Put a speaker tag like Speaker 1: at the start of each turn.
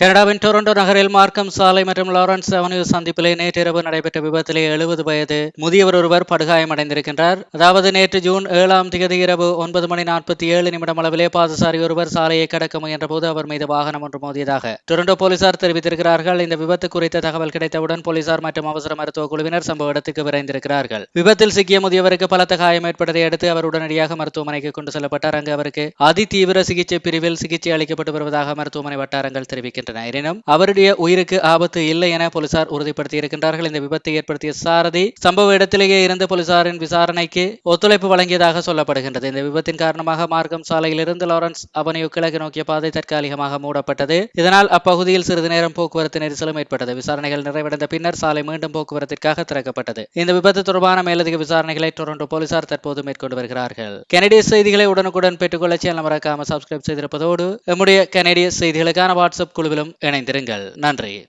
Speaker 1: கனடாவின் டொரண்டோ நகரில் மார்க்கம் சாலை மற்றும் லாரன்ஸ் அவென்யூ சந்திப்பிலே நேற்றிரவு நடைபெற்ற விபத்திலே எழுபது வயது முதியவர் ஒருவர் படுகாயமடைந்திருக்கின்றார். அதாவது நேற்று ஜூன் ஏழாம் தேதி இரவு ஒன்பது மணி நாற்பத்தி ஏழு நிமிடம் அளவிலே பாதசாரி ஒருவர் சாலையை கடக்க முயன்றபோது அவர் மீது வாகனம் ஒன்று மோதியதாக டொரண்டோ போலீசார் தெரிவித்திருக்கிறார்கள். இந்த விபத்து குறித்த தகவல் கிடைத்தவுடன் போலீசார் மற்றும் அவசர மருத்துவ குழுவினர் சம்பவ இடத்துக்கு விரைந்திருக்கிறார்கள். விபத்தில் சிக்கிய முதியவருக்கு பலத்த காயம் ஏற்பட்டதை அடுத்து அவர் உடனடியாக மருத்துவமனைக்கு கொண்டு செல்லப்பட்டார். அங்கு அவருக்கு அதிதீவிர சிகிச்சை பிரிவில் சிகிச்சை அளிக்கப்பட்டு வருவதாக மருத்துவமனை வட்டாரங்கள் தெரிவிக்கின்றன. எனினும் அவருடைய உயிருக்கு ஆபத்து இல்லை என போலீசார் உறுதிப்படுத்தி இருக்கின்றார்கள் இந்த விபத்தை ஏற்படுத்திய சாரதி சம்பவ இடத்திலேயே இருந்து போலீசாரின் விசாரணைக்கு ஒத்துழைப்பு வழங்கியதாக சொல்லப்படுகின்றது. இந்த விபத்தின் காரணமாக மார்க்கம் சாலையிலிருந்து லாரன்ஸ் அவனியு கிழக்கு நோக்கிய பாதை தற்காலிகமாக மூடப்பட்டது. இதனால் அப்பகுதியில் சிறிது நேரம் போக்குவரத்து நெரிசலும் ஏற்பட்டது. விசாரணைகள் நிறைவடைந்த பின்னர் சாலை மீண்டும் போக்குவரத்திற்காக திறக்கப்பட்டது. இந்த விபத்து தொடர்பான மேலதிக விசாரணைகளை டொரண்டோ போலீசார் தற்போது மேற்கொண்டு வருகிறார்கள். கனடிய செய்திகளை உடனுக்குடன் பெற்றுக்கொள்ள சேனல் மறக்காம சப்ஸ்கிரைப் செய்திருப்பதோடு நம்முடைய கனடிய செய்திகளுக்கான வாட்ஸ்அப் குழுவில் குழுவிலும் இணைந்திருங்கள். நன்றி.